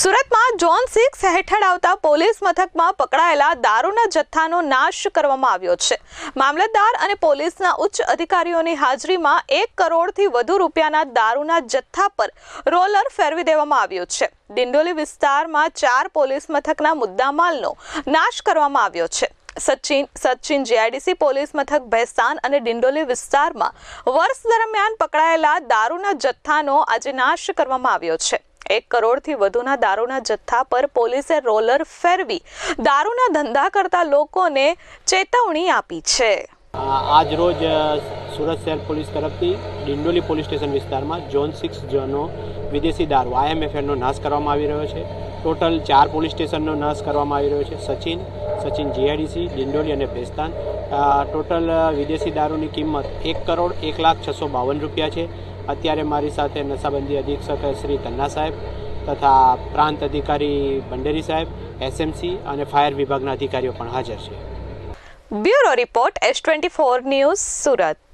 સુરતમાં John six હેઠળ આવતા પોલીસ મથકમાં પકડાયેલા દારૂના જથ્થાનો નાશ કરવામાં આવ્યો છે. મામલતદાર અને પોલીસના ઉચ્ચ અધિકારીઓની હાજરીમાં એક કરોડથી વધુ રૂપિયાના દારૂના જથ્થા પર રોલર ફેરવી દેવામાં આવ્યો છે. ડિંડોલી વિસ્તારમાં ચાર પોલીસ મથકના મુદ્દામાલનો નાશ કરવામાં આવ્યો છે. સચિન સચિન જીઆઈડીસી પોલીસ મથક ભેસ્તાન અને ડિંડોલી વિસ્તારમાં વર્ષ દરમિયાન પકડાયેલા દારૂના જથ્થાનો આજે નાશ કરવામાં આવ્યો છે. એક કરોડથી વધુના દારૂના જથ્થા પર પોલીસે રોલર ફેરવી દારૂના ધંધા કરતા લોકોને ચેતવણી આપી છે. આજ રોજ સુરત શહેર પોલીસ તરફથી ડિંડોલી પોલીસ સ્ટેશન વિસ્તારમાં ઝોન સિક્સ ઝોનનો વિદેશી દારૂ આઈએમએફએનો નાશ કરવામાં આવી રહ્યો છે. ટોટલ ચાર પોલીસ સ્ટેશનનો નાશ કરવામાં આવી રહ્યો છે. સચિન સચિન જીઆઈડીસી, ડિંડોલી અને ભેસ્તાન. ટોટલ વિદેશી દારૂની કિંમત એક કરોડ એક લાખ છસો બાવન રૂપિયા છે. અત્યારે મારી સાથે નશાબંધી અધિક્ષક શ્રી તન્ના સાહેબ તથા પ્રાંત અધિકારી ભંડેરી સાહેબ એસએમસી અને ફાયર વિભાગના અધિકારીઓ પણ હાજર છે. Bureau report S twenty four news Surat.